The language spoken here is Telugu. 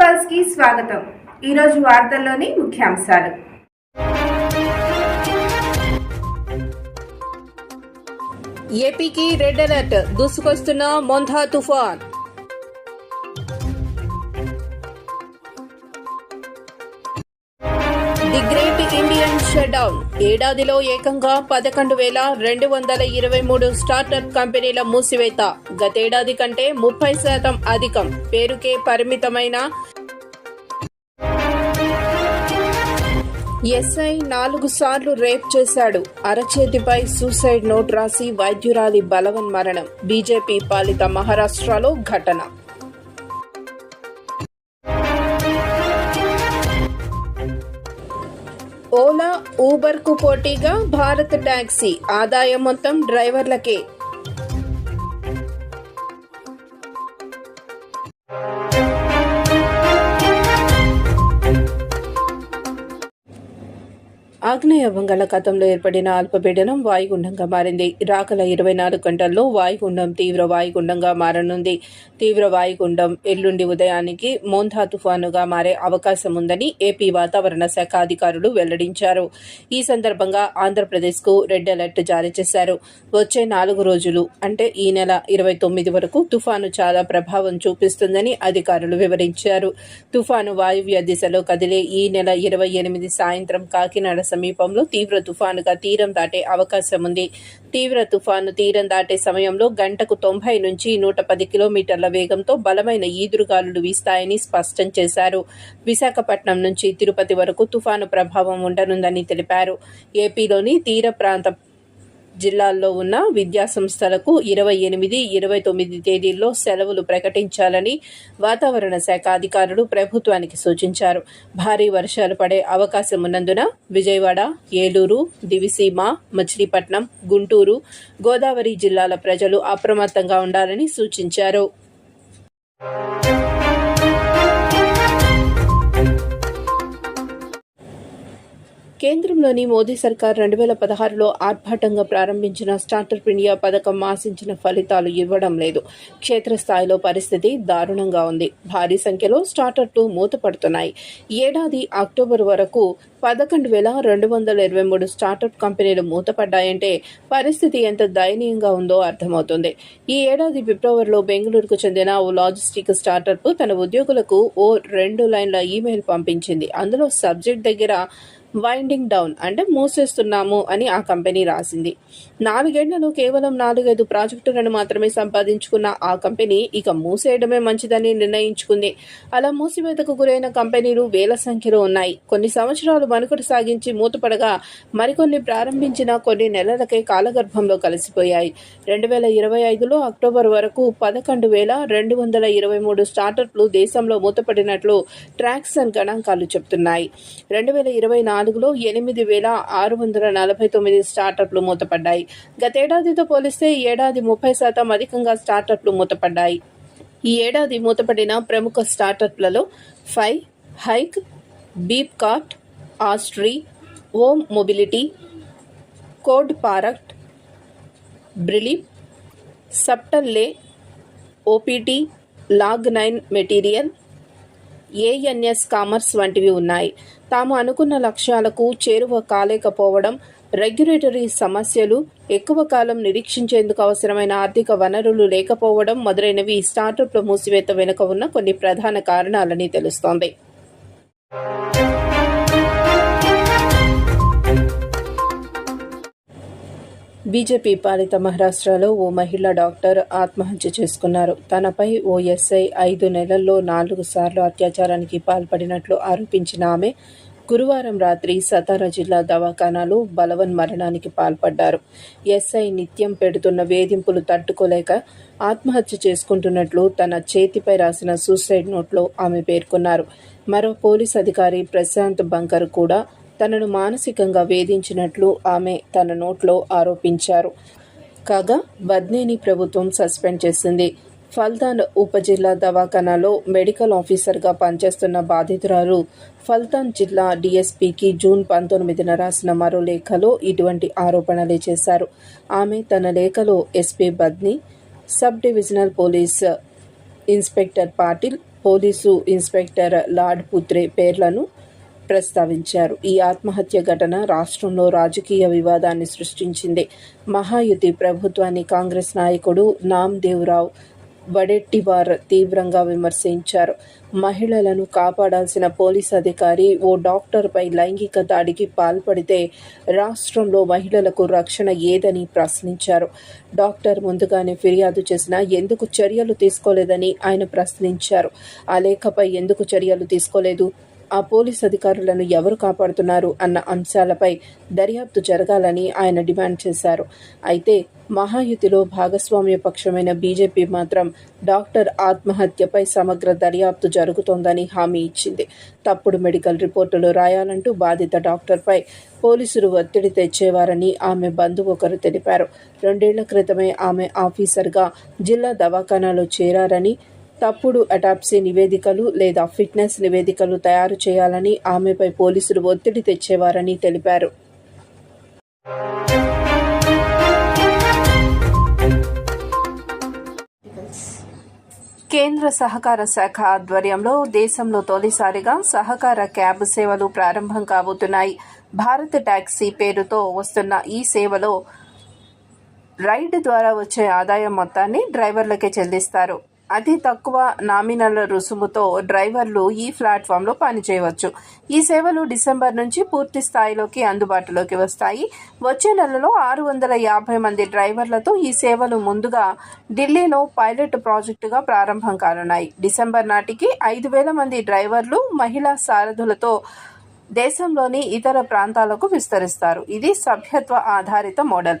పల్స్కి స్వాగతం. ఈరోజు వార్తల్లోని ముఖ్యాంశాలు. ఏపీకి రెడ్ అలర్ట్. దూసుకొస్తున్న మొంధా తుఫాన్. షట్డౌన్. ఏడాదిలో ఏకంగా పదకొండు వేల రెండు వందల ఇరవై మూడు స్టార్టప్ కంపెనీల మూసివేత. గతేడాది కంటే ముప్పై శాతం అధికం. పేరుకే పరిమితమైన ఎస్ఐ నాలుగు సార్లు రేప్ చేశాడు. అరచేతిపై సూసైడ్ నోట్ రాసి వైద్యురాలి బలవన్ మరణం. బీజేపీ పాలిత మహారాష్ట్రలో ఘటన. ఓలా ఊబర్కు పోటీగా భారత్ టాక్సీ ఆదాయం మొత్తం డ్రైవర్లకే. ఆగ్నేయ బంగాళాఖాతంలో ఏర్పడిన అల్పపీడనం వాయుగుండంగా మారింది. రాకల ఇరవై నాలుగు గంటల్లో వాయుగుండం తీవ్ర వాయుగుండంగా మారనుంది. తీవ్ర వాయుగుండం ఎల్లుండి ఉదయానికి మోంధా తుఫానుగా మారే అవకాశం ఉందని ఏపీ వాతావరణ శాఖ అధికారులు వెల్లడించారు. ఈ సందర్భంగా ఆంధ్రప్రదేశ్కు రెడ్ అలర్ట్ జారీ చేశారు. వచ్చే నాలుగు రోజులు అంటే ఈ నెల ఇరవై తొమ్మిది వరకు తుఫాను చాలా ప్రభావం చూపిస్తుందని అధికారులు వివరించారు. తుఫాను వాయువ్య దిశలో కదిలే ఈ నెల ఇరవై ఎనిమిది సాయంత్రం కాకినాడ సమీపంలో తీవ్ర తుఫానుగా తీరం దాటే అవకాశం ఉంది తీవ్ర తుఫాను తీరం దాటే సమయంలో గంటకు తొంభై నుంచి నూట పది కిలోమీటర్ల వేగంతో బలమైన ఈదురుగాలులు వీస్తాయని స్పష్టం చేశారు. విశాఖపట్నం నుంచి తిరుపతి వరకు తుఫాను ప్రభావం ఉండనుందని తెలిపారు. ఏపీలోని తీర ప్రాంత జిల్లాల్లో ఉన్న విద్యాసంస్థలకు ఇరవై ఎనిమిది ఇరవై తొమ్మిది తేదీల్లో సెలవులు ప్రకటించాలని వాతావరణ శాఖ అధికారులు ప్రభుత్వానికి సూచించారు. భారీ వర్షాలు పడే అవకాశం ఉన్నందున విజయవాడ ఏలూరు దివిసీమ మచిలీపట్నం గుంటూరు గోదావరి జిల్లాల ప్రజలు అప్రమత్తంగా ఉండాలని సూచించారు. కేంద్రంలోని మోదీ సర్కార్ రెండు వేల పదహారులో ఆర్భాటంగా ప్రారంభించిన స్టార్టప్ ఇండియా పథకం ఆశించిన ఫలితాలు ఇవ్వడం లేదు. క్షేత్రస్థాయిలో పరిస్థితి దారుణంగా ఉంది. భారీ సంఖ్యలో స్టార్టప్లు మూతపడుతున్నాయి. ఏడాది అక్టోబర్ వరకు పదకొండు వేల రెండు వందల ఇరవై మూడు స్టార్టప్ కంపెనీలు మూతపడ్డాయంటే పరిస్థితి ఎంత దయనీయంగా ఉందో అర్థమవుతుంది. ఈ ఏడాది ఫిబ్రవరిలో బెంగళూరుకు చెందిన ఓ లాజిస్టిక్ స్టార్టప్ తన ఉద్యోగులకు ఓ రెండు లైన్ల ఈమెయిల్ పంపించింది. అందులో సబ్జెక్ట్ దగ్గర వైండింగ్ డౌన్ అంటే మూసేస్తున్నాము అని ఆ కంపెనీ రాసింది. నాలుగేళ్ళలో కేవలం నాలుగైదు ప్రాజెక్టులను మాత్రమే సంపాదించుకున్న ఆ కంపెనీ ఇక మూసేయడమే మంచిదని నిర్ణయించుకుంది. అలా మూసివేతకు గురైన కంపెనీలు వేల సంఖ్యలో ఉన్నాయి. కొన్ని సంవత్సరాలు మనుగడ సాగించి మూతపడగా మరికొన్ని ప్రారంభించిన కొన్ని నెలలకే కాలగర్భంలో కలిసిపోయాయి. రెండు వేల ఇరవై ఐదులో అక్టోబర్ వరకు పదకొండు వేల రెండు వందల ఇరవై మూడు స్టార్టప్లు దేశంలో మూతపడినట్లు ట్రాక్సన్ గణాంకాలు చెబుతున్నాయి. రెండు వేల ఇరవై నాలుగులో ఎనిమిది వేల ఆరు వందల నలభై తొమ్మిది స్టార్టప్లు మూతపడ్డాయి. గతేడాదితో పోలిస్తే ఈ ఏడాది ముప్పై శాతం అధికంగా స్టార్టప్లు మూతపడ్డాయి. ఈ ఏడాది మూతపడిన ప్రముఖ స్టార్టప్లలో ఫై హైక్ బీప్ కార్ట్ ఆస్ట్రీ ఓమ్ మొబిలిటీ కోడ్ పారక్ట్ బ్రిలిప్ సప్టల్లే OPT log nine material ANS commerce వంటివి ఉన్నాయి. తాము అనుకున్న లక్ష్యాలకు చేరువ కాలేకపోవడం రెగ్యులేటరీ సమస్యలు ఎక్కువ కాలం నిరీక్షించేందుకు అవసరమైన ఆర్థిక వనరులు లేకపోవడం మొదలైనవి స్టార్టప్ల మూసివేత వెనుక ఉన్న కొన్ని ప్రధాన కారణాలని తెలుస్తోంది. బీజేపీ పాలిత మహారాష్ట్రలో ఓ మహిళ డాక్టర్ ఆత్మహత్య చేసుకున్నారు. తనపై ఓ ఎస్ఐ ఐదు నెలల్లో నాలుగు సార్లు అత్యాచారానికి పాల్పడినట్లు ఆరోపించిన ఆమె గురువారం రాత్రి సతారా జిల్లా దవాఖానాలో బలవన్ మరణానికి పాల్పడ్డారు. ఎస్ఐ నిత్యం పెడుతున్న వేధింపులు తట్టుకోలేక ఆత్మహత్య చేసుకుంటున్నట్లు తన చేతిపై రాసిన సూసైడ్ నోట్లో ఆమె పేర్కొన్నారు. మరో పోలీస్ అధికారి ప్రశాంత్ బంకర్ కూడా తనను మానసికంగా వేధించినట్లు ఆమె తన నోట్లో ఆరోపించారు. కాగా బద్నేని ప్రభుత్వం సస్పెండ్ చేసింది. ఫల్తాన్ ఉపజిల్లా దవాఖానాలో మెడికల్ ఆఫీసర్గా పనిచేస్తున్న బాధితురాలు ఫల్తాన్ జిల్లా డీఎస్పీకి జూన్ పంతొమ్మిదిన రాసిన మరో లేఖలో ఇటువంటి ఆరోపణలే చేశారు. ఆమె తన లేఖలో SP Badni sub divisional police inspector Patil police inspector lord పుత్రే పేర్లను ప్రస్తావించారు. ఈ ఆత్మహత్య ఘటన రాష్ట్రంలో రాజకీయ వివాదాన్ని సృష్టించింది. మహాయుతి ప్రభుత్వాన్ని కాంగ్రెస్ నాయకుడు నామ్దేవ్రావు వడెట్టివార్ తీవ్రంగా విమర్శించారు. మహిళలను కాపాడాల్సిన పోలీస్ అధికారి ఓ డాక్టర్పై లైంగిక దాడికి పాల్పడితే రాష్ట్రంలో మహిళలకు రక్షణ ఏదని ప్రశ్నించారు. డాక్టర్ ముందుగానే ఫిర్యాదు చేసినా ఎందుకు చర్యలు తీసుకోలేదని ఆయన ప్రశ్నించారు. ఆ లేఖపై ఎందుకు చర్యలు తీసుకోలేదు? ఆ పోలీస్ అధికారులను ఎవరు కాపాడుతున్నారు అన్న అంశాలపై దర్యాప్తు జరగాలని ఆయన డిమాండ్ చేశారు. అయితే మహాయుతిలో భాగస్వామ్య పక్షమైన బీజేపీ మాత్రం డాక్టర్ ఆత్మహత్యపై సమగ్ర దర్యాప్తు జరుగుతోందని హామీ ఇచ్చింది. తప్పుడు మెడికల్ రిపోర్టులు రాయాలంటూ బాధిత డాక్టర్పై పోలీసులు ఒత్తిడి తెచ్చేవారని ఆమె బంధువు ఒకరు తెలిపారు. రెండేళ్ళ క్రితమే ఆమె ఆఫీసర్గా జిల్లా దవాఖానాలో చేరారని తప్పుడు అటాప్సీ నివేదికలు లేదా ఫిట్నెస్ నివేదికలు తయారు చేయాలని ఆమెపై పోలీసులు ఒత్తిడి తెచ్చేవారని తెలిపారు. కేంద్ర సహకార శాఖ ఆధ్వర్యంలో దేశంలో తొలిసారిగా సహకార క్యాబ్ సేవలు ప్రారంభం కాబోతున్నాయి. భారత్ ట్యాక్సీ పేరుతో వస్తున్న ఈ సేవలో రైడ్ ద్వారా వచ్చే ఆదాయం మొత్తాన్ని డ్రైవర్లకే చెల్లిస్తారు. అతి తక్కువ నామినల్ రుసుముతో డ్రైవర్లు ఈ ప్లాట్ఫామ్లో పనిచేయవచ్చు. ఈ సేవలు డిసెంబర్ నుంచి పూర్తి స్థాయిలోకి అందుబాటులోకి వస్తాయి. వచ్చే నెలలో ఆరు వందల యాభై మంది డ్రైవర్లతో ఈ సేవలు ముందుగా ఢిల్లీలో పైలట్ ప్రాజెక్టుగా ప్రారంభం కానున్నాయి. డిసెంబర్ నాటికి ఐదు వేల మంది డ్రైవర్లు మహిళా సారథులతో దేశంలోని ఇతర ప్రాంతాలకు విస్తరిస్తారు. ఇది సభ్యత్వ ఆధారిత మోడల్.